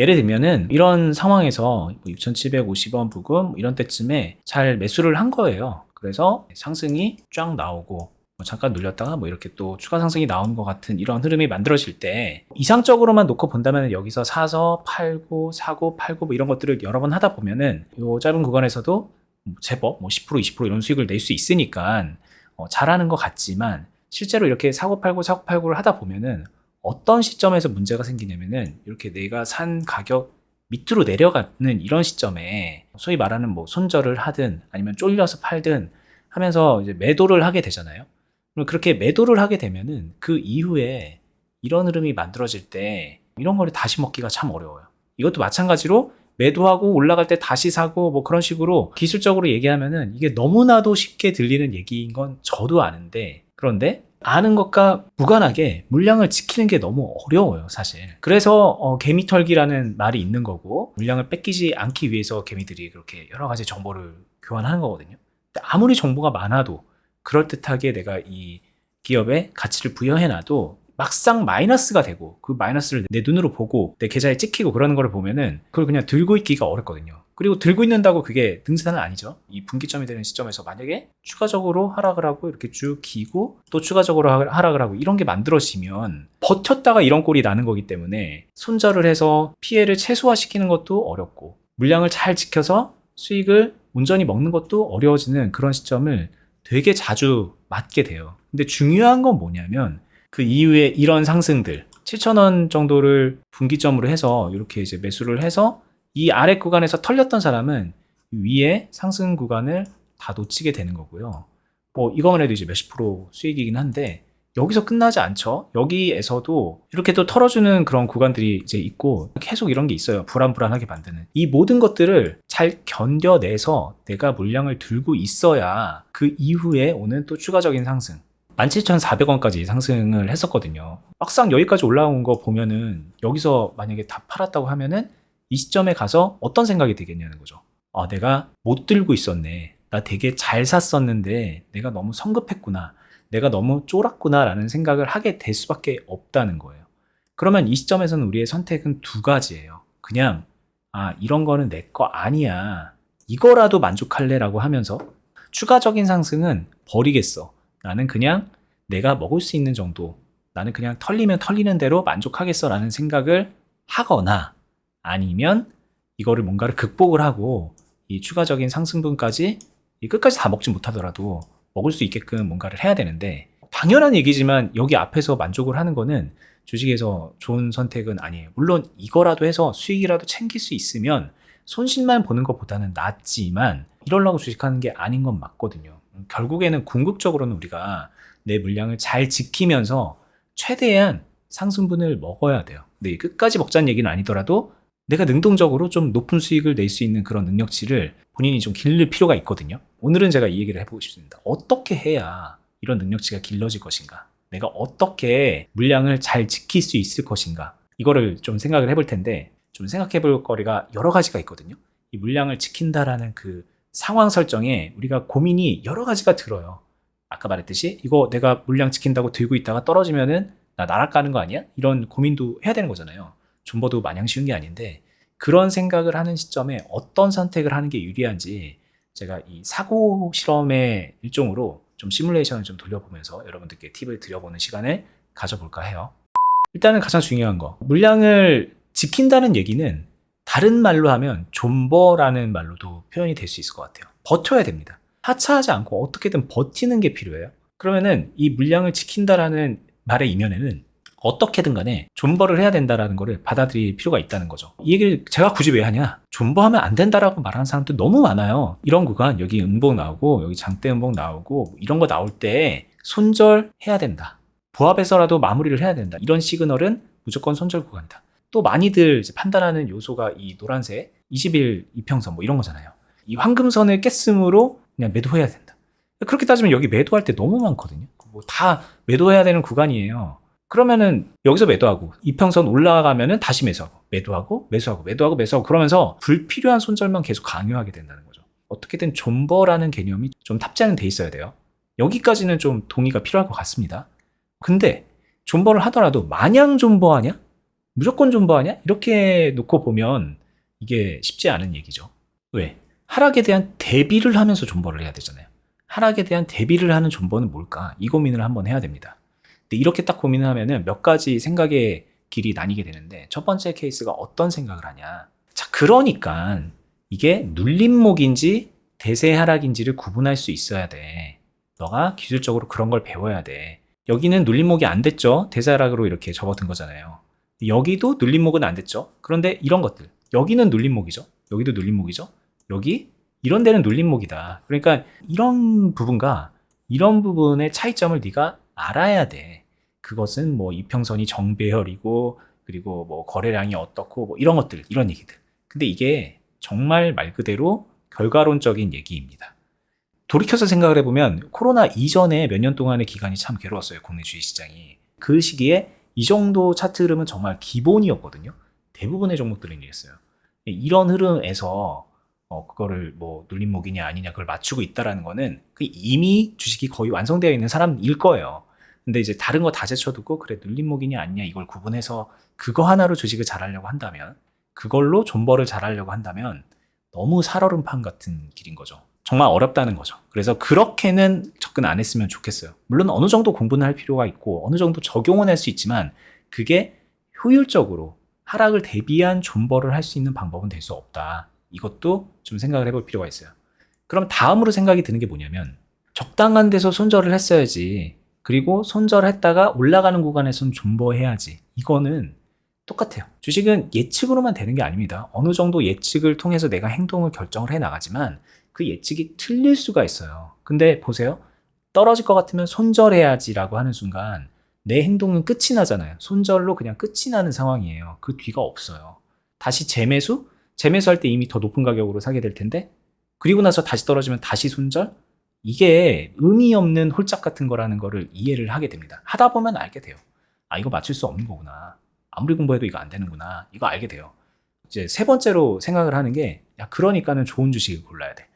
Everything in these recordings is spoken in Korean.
예를 들면은 이런 상황에서 6,750원 부근 뭐 이런 때쯤에 잘 매수를 한 거예요. 그래서 상승이 쫙 나오고 뭐 잠깐 눌렸다가 뭐 이렇게 또 추가 상승이 나오는 것 같은 이런 흐름이 만들어질 때 이상적으로만 놓고 본다면 여기서 사서 팔고 사고 팔고 뭐 이런 것들을 여러 번 하다 보면은 요 짧은 구간에서도 뭐 제법 뭐 10% 20% 이런 수익을 낼 수 있으니까 어, 잘하는 것 같지만 실제로 이렇게 사고 팔고 사고 팔고를 하다 보면은 어떤 시점에서 문제가 생기냐면은 이렇게 내가 산 가격 밑으로 내려가는 이런 시점에 소위 말하는 뭐 손절을 하든 아니면 쫄려서 팔든 하면서 이제 매도를 하게 되잖아요. 그럼 그렇게 매도를 하게 되면은 그 이후에 이런 흐름이 만들어질 때 이런 거를 다시 먹기가 참 어려워요. 이것도 마찬가지로 매도하고 올라갈 때 다시 사고 뭐 그런 식으로 기술적으로 얘기하면은 이게 너무나도 쉽게 들리는 얘기인 건 저도 아는데 그런데 아는 것과 무관하게 물량을 지키는 게 너무 어려워요, 사실. 그래서 어, 개미털기라는 말이 있는 거고 물량을 뺏기지 않기 위해서 개미들이 그렇게 여러 가지 정보를 교환하는 거거든요. 아무리 정보가 많아도 그럴듯하게 내가 이 기업에 가치를 부여해놔도 막상 마이너스가 되고 그 마이너스를 내 눈으로 보고 내 계좌에 찍히고 그러는 거를 보면은 그걸 그냥 들고 있기가 어렵거든요. 그리고 들고 있는다고 그게 등산은 아니죠. 이 분기점이 되는 시점에서 만약에 추가적으로 하락을 하고 이렇게 쭉 기고 또 추가적으로 하- 하락을 하고 이런 게 만들어지면 버텼다가 이런 꼴이 나는 거기 때문에 손절을 해서 피해를 최소화시키는 것도 어렵고 물량을 잘 지켜서 수익을 온전히 먹는 것도 어려워지는 그런 시점을 되게 자주 맞게 돼요. 근데 중요한 건 뭐냐면 그 이후에 이런 상승들 7,000원 정도를 분기점으로 해서 이렇게 이제 매수를 해서 이 아래 구간에서 털렸던 사람은 위에 상승 구간을 다 놓치게 되는 거고요. 뭐 이거만 해도 이제 몇십 프로 수익이긴 한데 여기서 끝나지 않죠. 여기에서도 이렇게 또 털어주는 그런 구간들이 이제 있고 계속 이런 게 있어요. 불안불안하게 만드는 이 모든 것들을 잘 견뎌내서 내가 물량을 들고 있어야 그 이후에 오는 또 추가적인 상승 17,400원까지 상승을 했었거든요. 막상 여기까지 올라온 거 보면은 여기서 만약에 다 팔았다고 하면은 이 시점에 가서 어떤 생각이 들겠냐는 거죠. 아, 내가 못 들고 있었네. 나 되게 잘 샀었는데 내가 너무 성급했구나. 내가 너무 쫄았구나. 라는 생각을 하게 될 수밖에 없다는 거예요. 그러면 이 시점에서는 우리의 선택은 두 가지예요. 그냥, 아, 이런 거는 내 거 아니야. 이거라도 만족할래? 라고 하면서 추가적인 상승은 버리겠어. 나는 그냥 내가 먹을 수 있는 정도, 나는 그냥 털리면 털리는 대로 만족하겠어 라는 생각을 하거나 아니면 이거를 뭔가를 극복을 하고 이 추가적인 상승분까지 이 끝까지 다 먹지 못하더라도 먹을 수 있게끔 뭔가를 해야 되는데 당연한 얘기지만 여기 앞에서 만족을 하는 거는 주식에서 좋은 선택은 아니에요. 물론 이거라도 해서 수익이라도 챙길 수 있으면 손실만 보는 것보다는 낫지만 이러려고 주식하는 게 아닌 건 맞거든요. 결국에는 궁극적으로는 우리가 내 물량을 잘 지키면서 최대한 상승분을 먹어야 돼요. 근데 끝까지 먹자는 얘기는 아니더라도 내가 능동적으로 좀 높은 수익을 낼 수 있는 그런 능력치를 본인이 좀 기를 필요가 있거든요. 오늘은 제가 이 얘기를 해보고 싶습니다. 어떻게 해야 이런 능력치가 길러질 것인가? 내가 어떻게 물량을 잘 지킬 수 있을 것인가? 이거를 좀 생각을 해볼 텐데 좀 생각해 볼 거리가 여러 가지가 있거든요. 이 물량을 지킨다라는 그 상황 설정에 우리가 고민이 여러 가지가 들어요. 아까 말했듯이 이거 내가 물량 지킨다고 들고 있다가 떨어지면은 나 날아가는 거 아니야? 이런 고민도 해야 되는 거잖아요. 존버도 마냥 쉬운 게 아닌데 그런 생각을 하는 시점에 어떤 선택을 하는 게 유리한지 제가 이 사고 실험의 일종으로 좀 시뮬레이션을 좀 돌려보면서 여러분들께 팁을 드려보는 시간을 가져볼까 해요. 일단은 가장 중요한 거 물량을 지킨다는 얘기는 다른 말로 하면 존버라는 말로도 표현이 될 수 있을 것 같아요. 버텨야 됩니다. 하차하지 않고 어떻게든 버티는 게 필요해요. 그러면은 이 물량을 지킨다라는 말의 이면에는 어떻게든 간에 존버를 해야 된다라는 거를 받아들일 필요가 있다는 거죠. 이 얘기를 제가 굳이 왜 하냐? 존버하면 안 된다라고 말하는 사람들 너무 많아요. 이런 구간 여기 음봉 나오고 여기 장대 음봉 나오고 이런 거 나올 때 손절해야 된다. 부합해서라도 마무리를 해야 된다. 이런 시그널은 무조건 손절 구간이다. 또 많이들 판단하는 요소가 이 노란색 20일 이평선 뭐 이런 거잖아요. 이 황금선을 깼으므로 그냥 매도해야 된다. 그렇게 따지면 여기 매도할 때 너무 많거든요. 뭐 다 매도해야 되는 구간이에요. 그러면은 여기서 매도하고 이평선 올라가면은 다시 매수하고 매도하고 매수하고 매도하고 매수하고 그러면서 불필요한 손절만 계속 강요하게 된다는 거죠. 어떻게든 존버라는 개념이 좀 탑재는 돼 있어야 돼요. 여기까지는 좀 동의가 필요할 것 같습니다. 근데 존버를 하더라도 마냥 존버하냐? 무조건 존버하냐? 이렇게 놓고 보면 이게 쉽지 않은 얘기죠. 왜? 하락에 대한 대비를 하면서 존버를 해야 되잖아요. 하락에 대한 대비를 하는 존버는 뭘까? 이 고민을 한번 해야 됩니다. 근데 이렇게 딱 고민을 하면은 몇 가지 생각의 길이 나뉘게 되는데 첫 번째 케이스가 어떤 생각을 하냐? 자, 그러니까 이게 눌림목인지 대세 하락인지를 구분할 수 있어야 돼. 너가 기술적으로 그런 걸 배워야 돼. 여기는 눌림목이 안 됐죠. 대세 하락으로 이렇게 접어든 거잖아요. 여기도 눌림목은 안 됐죠. 그런데 이런 것들. 여기는 눌림목이죠. 여기도 눌림목이죠. 여기 이런 데는 눌림목이다. 그러니까 이런 부분과 이런 부분의 차이점을 네가 알아야 돼. 그것은 뭐 이평선이 정배열이고 그리고 뭐 거래량이 어떻고 뭐 이런 것들 이런 얘기들. 근데 이게 정말 말 그대로 결과론적인 얘기입니다. 돌이켜서 생각을 해보면 코로나 이전에 몇 년 동안의 기간이 참 괴로웠어요. 국내 주식 시장이. 그 시기에 이 정도 차트 흐름은 정말 기본이었거든요. 대부분의 종목들은 이랬어요. 이런 흐름에서 어, 그거를 뭐 눌림목이냐 아니냐 그걸 맞추고 있다라는 거는 그 이미 주식이 거의 완성되어 있는 사람일 거예요. 근데 이제 다른 거 다 제쳐두고 그래 눌림목이냐 아니냐 이걸 구분해서 그거 하나로 주식을 잘하려고 한다면 그걸로 존버를 잘하려고 한다면 너무 살얼음판 같은 길인 거죠. 정말 어렵다는 거죠. 그래서 그렇게는 접근 안 했으면 좋겠어요. 물론 어느 정도 공부는 할 필요가 있고 어느 정도 적용은 할 수 있지만 그게 효율적으로 하락을 대비한 존버를 할 수 있는 방법은 될 수 없다. 이것도 좀 생각을 해볼 필요가 있어요. 그럼 다음으로 생각이 드는 게 뭐냐면 적당한 데서 손절을 했어야지. 그리고 손절했다가 올라가는 구간에선 존버해야지. 이거는 똑같아요. 주식은 예측으로만 되는 게 아닙니다. 어느 정도 예측을 통해서 내가 행동을 결정을 해 나가지만 그 예측이 틀릴 수가 있어요. 근데 보세요. 떨어질 것 같으면 손절해야지라고 하는 순간 내 행동은 끝이 나잖아요. 손절로 그냥 끝이 나는 상황이에요. 그 뒤가 없어요. 다시 재매수? 재매수할 때 이미 더 높은 가격으로 사게 될 텐데 그리고 나서 다시 떨어지면 다시 손절? 이게 의미 없는 홀짝 같은 거라는 거를 이해를 하게 됩니다. 하다 보면 알게 돼요. 아, 이거 맞출 수 없는 거구나. 아무리 공부해도 이거 안 되는구나. 이거 알게 돼요. 이제 세 번째로 생각을 하는 게, 야, 그러니까는 좋은 주식을 골라야 돼.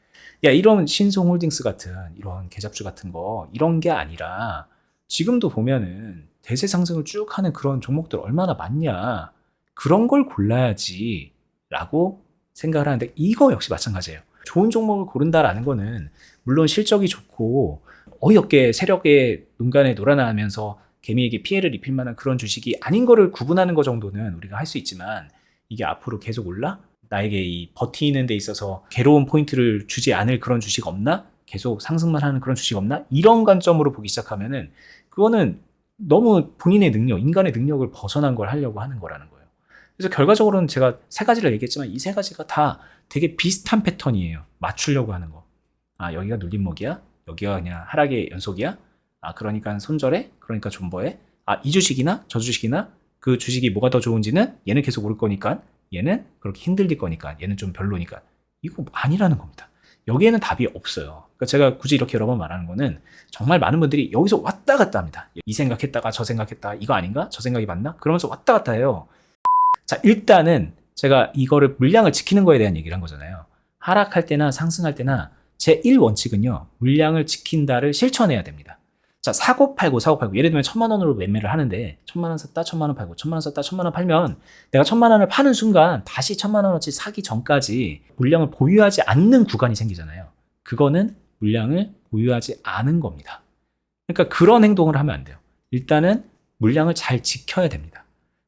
야, 이런 신송홀딩스 같은, 이런 계잡주 같은 거, 이런 게 아니라, 지금도 보면은 대세 상승을 쭉 하는 그런 종목들 얼마나 많냐. 그런 걸 골라야지. 라고 생각을 하는데, 이거 역시 마찬가지예요. 좋은 종목을 고른다라는 거는, 물론 실적이 좋고, 어이없게 세력의 눈간에 놀아나면서 개미에게 피해를 입힐 만한 그런 주식이 아닌 거를 구분하는 것 정도는 우리가 할 수 있지만, 이게 앞으로 계속 올라? 나에게 이 버티는 데 있어서 괴로운 포인트를 주지 않을 그런 주식 없나? 계속 상승만 하는 그런 주식 없나? 이런 관점으로 보기 시작하면은 그거는 너무 본인의 능력, 인간의 능력을 벗어난 걸 하려고 하는 거라는 거예요. 그래서 결과적으로는 제가 세 가지를 얘기했지만 이 세 가지가 다 되게 비슷한 패턴이에요. 맞추려고 하는 거. 아, 여기가 눌림목이야? 여기가 그냥 하락의 연속이야? 아, 그러니까 손절해? 그러니까 존버해? 아, 이 주식이나 저 주식이나 그 주식이 뭐가 더 좋은지는 얘는 계속 오를 거니까 얘는 그렇게 힘들릴 거니까 얘는 좀 별로니까 이거 아니라는 겁니다. 여기에는 답이 없어요. 그러니까 제가 굳이 이렇게 여러 번 말하는 거는 정말 많은 분들이 여기서 왔다 갔다 합니다. 이 생각했다가 저 생각했다 이거 아닌가? 저 생각이 맞나? 그러면서 왔다 갔다 해요. 자 일단은 제가 이거를 물량을 지키는 거에 대한 얘기를 한 거잖아요. 하락할 때나 상승할 때나 제 1 원칙은요. 물량을 지킨다를 실천해야 됩니다. 자, 사고 팔고 사고 팔고 예를 들면 천만 원으로 매매를 하는데 천만 원 샀다 천만 원 팔고 천만 원 샀다 천만 원 팔면 내가 천만 원을 파는 순간 다시 천만 원어치 사기 전까지 물량을 보유하지 않는 구간이 생기잖아요. 그거는 물량을 보유하지 않은 겁니다. 그러니까 그런 행동을 하면 안 돼요. 일단은 물량을 잘 지켜야 됩니다.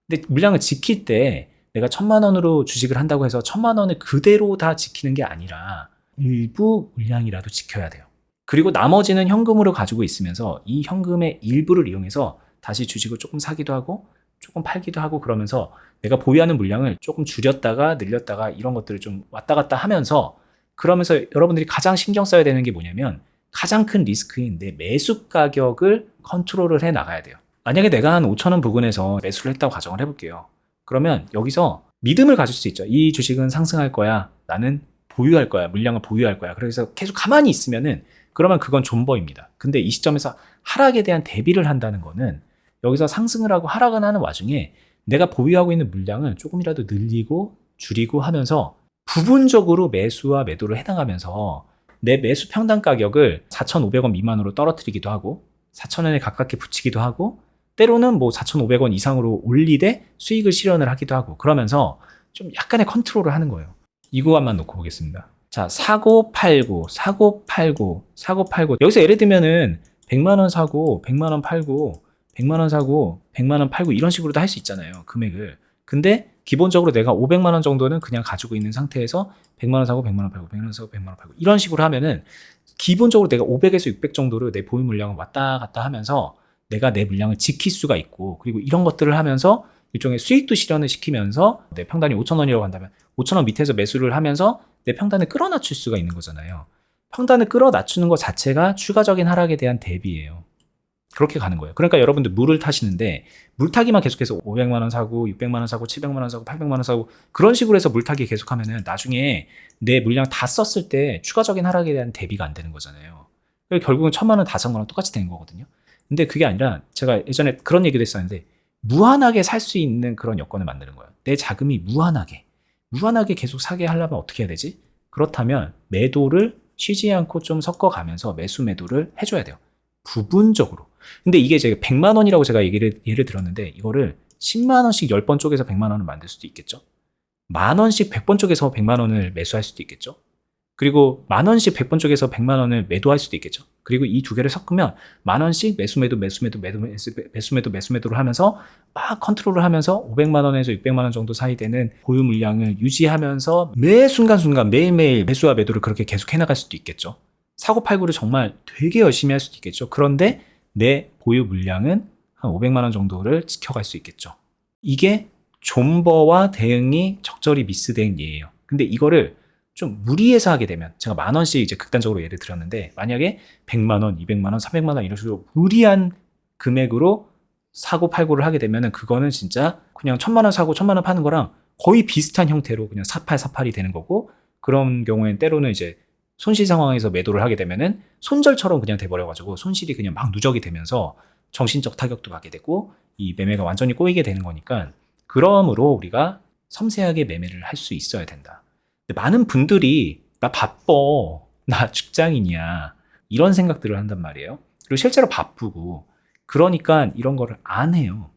근데 물량을 지킬 때 내가 천만 원으로 주식을 한다고 해서 천만 원을 그대로 다 지키는 게 아니라 일부 물량이라도 지켜야 돼요. 그리고 나머지는 현금으로 가지고 있으면서 이 현금의 일부를 이용해서 다시 주식을 조금 사기도 하고 조금 팔기도 하고 그러면서 내가 보유하는 물량을 조금 줄였다가 늘렸다가 이런 것들을 좀 왔다 갔다 하면서 그러면서 여러분들이 가장 신경 써야 되는 게 뭐냐면 가장 큰 리스크인 내 매수 가격을 컨트롤을 해 나가야 돼요. 만약에 내가 한 5천 원 부근에서 매수를 했다고 가정을 해볼게요. 그러면 여기서 믿음을 가질 수 있죠. 이 주식은 상승할 거야. 나는 보유할 거야. 물량을 보유할 거야. 그래서 계속 가만히 있으면은 그러면 그건 존버입니다. 근데 이 시점에서 하락에 대한 대비를 한다는 거는 여기서 상승을 하고 하락을 하는 와중에 내가 보유하고 있는 물량을 조금이라도 늘리고 줄이고 하면서 부분적으로 매수와 매도를 해나가면서 내 매수 평당 가격을 4,500원 미만으로 떨어뜨리기도 하고 4,000원에 가깝게 붙이기도 하고 때로는 뭐 4,500원 이상으로 올리되 수익을 실현을 하기도 하고 그러면서 좀 약간의 컨트롤을 하는 거예요. 이 구간만 놓고 보겠습니다. 자, 사고 팔고, 사고 팔고, 사고 팔고. 여기서 예를 들면은 100만 원 사고, 100만 원 팔고, 100만 원 사고, 100만 원 팔고 이런 식으로도 할 수 있잖아요. 금액을. 근데 기본적으로 내가 500만 원 정도는 그냥 가지고 있는 상태에서 100만 원 사고 100만 원 팔고 100만 원 사고 100만 원 팔고 이런 식으로 하면은 기본적으로 내가 500에서 600 정도를 내 보유 물량을 왔다 갔다 하면서 내가 내 물량을 지킬 수가 있고 그리고 이런 것들을 하면서 일종의 수익도 실현을 시키면서 내 평단이 5천 원이라고 한다면 5천 원 밑에서 매수를 하면서 내 평단을 끌어낮출 수가 있는 거잖아요. 평단을 끌어낮추는 것 자체가 추가적인 하락에 대한 대비예요. 그렇게 가는 거예요. 그러니까 여러분들 물을 타시는데 물타기만 계속해서 500만 원 사고 600만 원 사고 700만 원 사고 800만 원 사고 그런 식으로 해서 물타기 계속하면은 나중에 내 물량 다 썼을 때 추가적인 하락에 대한 대비가 안 되는 거잖아요. 결국은 천만 원 다 산 거랑 똑같이 되는 거거든요. 근데 그게 아니라 제가 예전에 그런 얘기도 했었는데 무한하게 살 수 있는 그런 여건을 만드는 거예요. 내 자금이 무한하게 무한하게 계속 사게 하려면 어떻게 해야 되지? 그렇다면 매도를 쉬지 않고 좀 섞어가면서 매수 매도를 해줘야 돼요. 부분적으로. 근데 이게 제가 100만 원이라고 제가 얘기를 예를 들었는데 이거를 10만 원씩 10번 쪼개서 100만 원을 만들 수도 있겠죠. 만 원씩 100번 쪼개서 100만 원을 매수할 수도 있겠죠. 그리고 만 원씩 100번 쪼개서 100만 원을 매도할 수도 있겠죠. 그리고 이 두 개를 섞으면 만 원씩 매수 매도 매수 매도 매도 매수 매수 매도 매수 매도를 하면서 막 컨트롤을 하면서 500만 원에서 600만 원 정도 사이 되는 보유 물량을 유지하면서 매 순간순간 매일매일 매수와 매도를 그렇게 계속 해 나갈 수도 있겠죠. 사고 팔고를 정말 되게 열심히 할 수도 있겠죠. 그런데 내 보유 물량은 한 500만 원 정도를 지켜갈 수 있겠죠. 이게 존버와 대응이 적절히 미스된 예예요. 근데 이거를 좀 무리해서 하게 되면 제가 만 원씩 이제 극단적으로 예를 들었는데 만약에 100만 원, 200만 원, 300만 원 이런 식으로 무리한 금액으로 사고 팔고를 하게 되면은 그거는 진짜 그냥 천만 원 사고 천만 원 파는 거랑 거의 비슷한 형태로 그냥 사팔 사팔이 되는 거고 그런 경우엔 때로는 이제 손실 상황에서 매도를 하게 되면은 손절처럼 그냥 돼버려가지고 손실이 그냥 막 누적이 되면서 정신적 타격도 받게 되고 이 매매가 완전히 꼬이게 되는 거니까 그러므로 우리가 섬세하게 매매를 할 수 있어야 된다. 많은 분들이 나 바빠, 나 직장인이야 이런 생각들을 한단 말이에요. 그리고 실제로 바쁘고 그러니까 이런 거를 안 해요.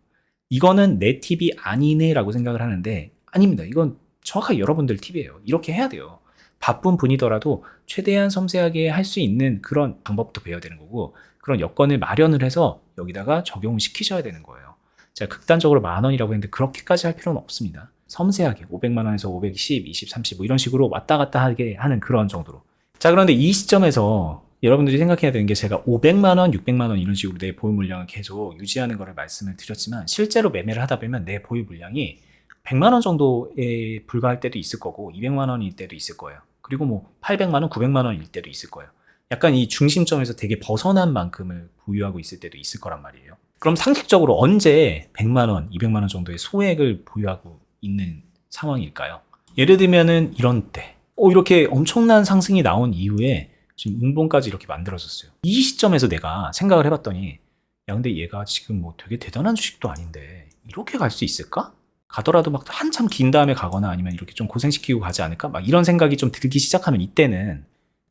이거는 내 팁이 아니네라고 생각을 하는데 아닙니다. 이건 정확하게 여러분들 팁이에요. 이렇게 해야 돼요. 바쁜 분이더라도 최대한 섬세하게 할 수 있는 그런 방법도 배워야 되는 거고 그런 여건을 마련을 해서 여기다가 적용을 시키셔야 되는 거예요. 제가 극단적으로 만 원이라고 했는데 그렇게까지 할 필요는 없습니다. 섬세하게 500만 원에서 510, 20, 30 뭐 이런 식으로 왔다 갔다 하게 하는 그런 정도로. 자 그런데 이 시점에서 여러분들이 생각해야 되는 게 제가 500만 원, 600만 원 이런 식으로 내 보유 물량을 계속 유지하는 거를 말씀을 드렸지만 실제로 매매를 하다 보면 내 보유 물량이 100만 원 정도에 불과할 때도 있을 거고 200만 원일 때도 있을 거예요. 그리고 뭐 800만 원, 900만 원일 때도 있을 거예요. 약간 이 중심점에서 되게 벗어난 만큼을 보유하고 있을 때도 있을 거란 말이에요. 그럼 상식적으로 언제 100만 원, 200만 원 정도의 소액을 보유하고 있는 상황일까요? 예를 들면은 이런 때, 어, 이렇게 엄청난 상승이 나온 이후에 지금 운봉까지 이렇게 만들어졌어요. 이 시점에서 내가 생각을 해봤더니, 야, 근데 얘가 지금 뭐 되게 대단한 주식도 아닌데, 이렇게 갈 수 있을까? 가더라도 막 한참 긴 다음에 가거나 아니면 이렇게 좀 고생시키고 가지 않을까? 막 이런 생각이 좀 들기 시작하면 이때는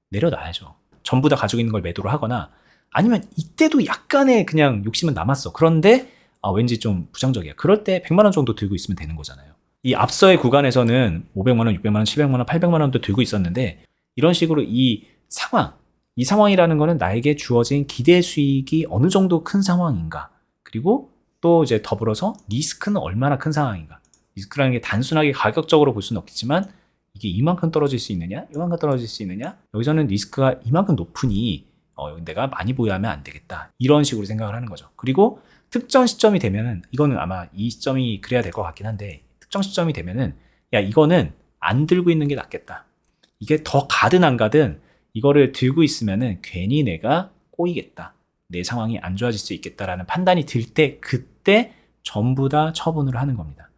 내려놔야죠. 전부 다 가지고 있는 걸 매도를 하거나 아니면 이때도 약간의 그냥 욕심은 남았어. 그런데 아, 왠지 좀 부정적이야. 그럴 때 100만 원 정도 들고 있으면 되는 거잖아요. 이 앞서의 구간에서는 500만 원, 600만 원, 700만 원, 800만 원도 들고 있었는데 이런 식으로 이 상황, 이 상황이라는 거는 나에게 주어진 기대 수익이 어느 정도 큰 상황인가. 그리고 또 이제 더불어서 리스크는 얼마나 큰 상황인가. 리스크라는 게 단순하게 가격적으로 볼 수는 없겠지만 이게 이만큼 떨어질 수 있느냐, 이만큼 떨어질 수 있느냐. 여기서는 리스크가 이만큼 높으니 어, 내가 많이 보유하면 안 되겠다. 이런 식으로 생각을 하는 거죠. 그리고 특정 시점이 되면은 이거는 아마 이 시점이 그래야 될 것 같긴 한데 특정 시점이 되면은 야 이거는 안 들고 있는 게 낫겠다. 이게 더 가든 안 가든 이거를 들고 있으면은 괜히 내가 꼬이겠다. 내 상황이 안 좋아질 수 있겠다라는 판단이 들 때 그때 전부 다 처분을 하는 겁니다.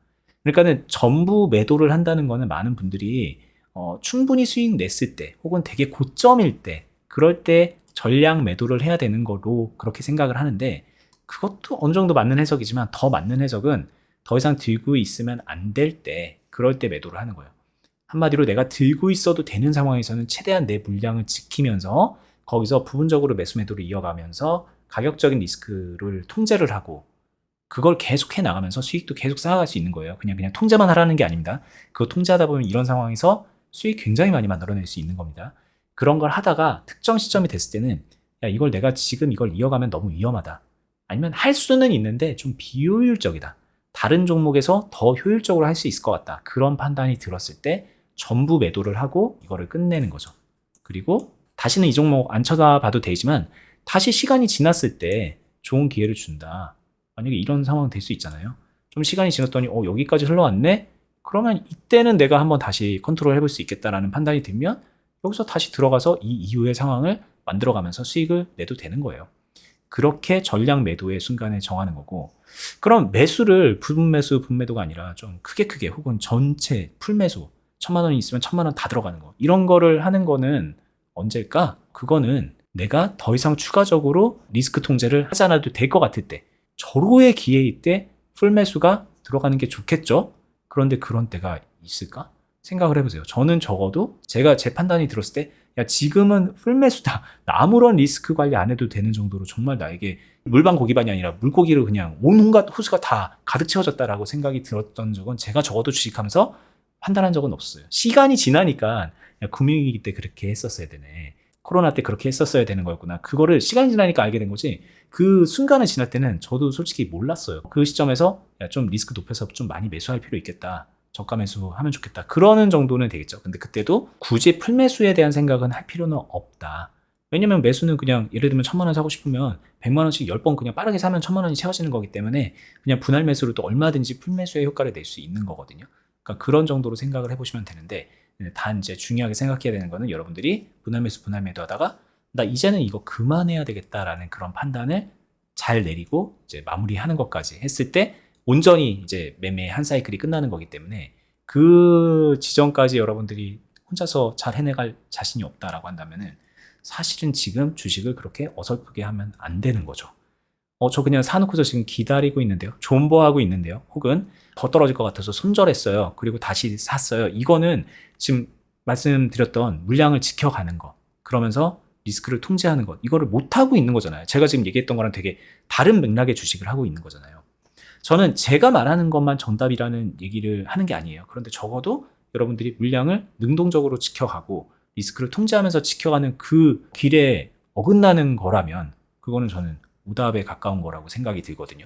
그러니까는 전부 매도를 한다는 거는 많은 분들이 어, 충분히 수익 냈을 때 혹은 되게 고점일 때 그럴 때 전량 매도를 해야 되는 거로 그렇게 생각을 하는데 그것도 어느 정도 맞는 해석이지만 더 맞는 해석은 더 이상 들고 있으면 안 될 때 그럴 때 매도를 하는 거예요. 한마디로 내가 들고 있어도 되는 상황에서는 최대한 내 물량을 지키면서 거기서 부분적으로 매수 매도를 이어가면서 가격적인 리스크를 통제를 하고 그걸 계속 해 나가면서 수익도 계속 쌓아갈 수 있는 거예요. 그냥 그냥 통제만 하라는 게 아닙니다. 그거 통제하다 보면 이런 상황에서 수익 굉장히 많이 만들어낼 수 있는 겁니다. 그런 걸 하다가 특정 시점이 됐을 때는 야 이걸 내가 지금 이걸 이어가면 너무 위험하다. 아니면 할 수는 있는데 좀 비효율적이다. 다른 종목에서 더 효율적으로 할 수 있을 것 같다. 그런 판단이 들었을 때 전부 매도를 하고 이거를 끝내는 거죠. 그리고 다시는 이 종목 안 쳐다봐도 되지만 다시 시간이 지났을 때 좋은 기회를 준다. 만약에 이런 상황 될 수 있잖아요. 좀 시간이 지났더니 어 여기까지 흘러왔네. 그러면 이때는 내가 한번 다시 컨트롤 해볼 수 있겠다라는 판단이 들면 여기서 다시 들어가서 이 이후의 상황을 만들어가면서 수익을 내도 되는 거예요. 그렇게 전량 매도의 순간에 정하는 거고 그럼 매수를 부분 매수 분매도가 아니라 좀 크게 크게 혹은 전체 풀 매수 천만 원이 있으면 천만 원 다 들어가는 거 이런 거를 하는 거는 언제일까? 그거는 내가 더 이상 추가적으로 리스크 통제를 하지 않아도 될 것 같을 때 절호의 기회일 때 풀매수가 들어가는 게 좋겠죠? 그런데 그런 때가 있을까? 생각을 해보세요. 저는 적어도 제가 제 판단이 들었을 때, 야, 지금은 풀매수다. 나 아무런 리스크 관리 안 해도 되는 정도로 정말 나에게 물방 고기반이 아니라 물고기를 그냥 온갖 호수가 다 가득 채워졌다라고 생각이 들었던 적은 제가 적어도 주식하면서 판단한 적은 없어요. 시간이 지나니까 야, 금융위기 때 그렇게 했었어야 되네. 코로나 때 그렇게 했었어야 되는 거였구나. 그거를 시간이 지나니까 알게 된 거지. 그 순간을 지날 때는 저도 솔직히 몰랐어요. 그 시점에서 야, 좀 리스크 높여서 좀 많이 매수할 필요 있겠다. 저가 매수하면 좋겠다. 그러는 정도는 되겠죠. 근데 그때도 굳이 풀매수에 대한 생각은 할 필요는 없다. 왜냐면 매수는 그냥 예를 들면 천만 원 사고 싶으면 백만 원씩 열 번 그냥 빠르게 사면 천만 원이 채워지는 거기 때문에 그냥 분할 매수로 또 얼마든지 풀매수의 효과를 낼 수 있는 거거든요. 그러니까 그런 정도로 생각을 해보시면 되는데 단 이제 중요하게 생각해야 되는 거는 여러분들이 분할 매수 분할 매도 하다가 나 이제는 이거 그만해야 되겠다라는 그런 판단을 잘 내리고 이제 마무리하는 것까지 했을 때 온전히 이제 매매 한 사이클이 끝나는 거기 때문에 그 지점까지 여러분들이 혼자서 잘 해내갈 자신이 없다라고 한다면은 사실은 지금 주식을 그렇게 어설프게 하면 안 되는 거죠. 어, 저 그냥 사놓고서 지금 기다리고 있는데요. 존버하고 있는데요. 혹은 더 떨어질 것 같아서 손절했어요. 그리고 다시 샀어요. 이거는 지금 말씀드렸던 물량을 지켜가는 거. 그러면서 리스크를 통제하는 것. 이거를 못하고 있는 거잖아요. 제가 지금 얘기했던 거랑 되게 다른 맥락의 주식을 하고 있는 거잖아요. 저는 제가 말하는 것만 정답이라는 얘기를 하는 게 아니에요. 그런데 적어도 여러분들이 물량을 능동적으로 지켜가고 리스크를 통제하면서 지켜가는 그 길에 어긋나는 거라면 그거는 저는 오답에 가까운 거라고 생각이 들거든요.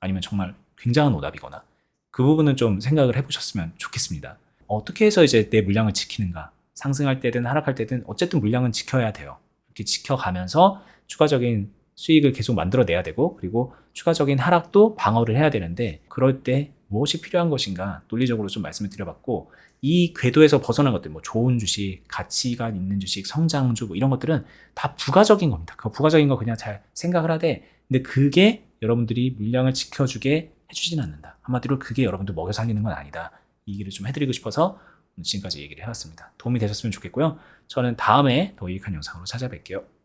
아니면 정말 굉장한 오답이거나 그 부분은 좀 생각을 해보셨으면 좋겠습니다. 어떻게 해서 이제 내 물량을 지키는가? 상승할 때든 하락할 때든 어쨌든 물량은 지켜야 돼요. 이렇게 지켜가면서 추가적인 수익을 계속 만들어내야 되고 그리고 추가적인 하락도 방어를 해야 되는데 그럴 때 무엇이 필요한 것인가 논리적으로 좀 말씀을 드려봤고 이 궤도에서 벗어난 것들 뭐 좋은 주식, 가치가 있는 주식, 성장주 뭐 이런 것들은 다 부가적인 겁니다. 그 부가적인 거 그냥 잘 생각을 하되 근데 그게 여러분들이 물량을 지켜주게 해주진 않는다. 한마디로 그게 여러분들 먹여 살리는 건 아니다. 이 얘기를 좀 해드리고 싶어서 지금까지 얘기를 해왔습니다. 도움이 되셨으면 좋겠고요. 저는 다음에 더 유익한 영상으로 찾아뵐게요.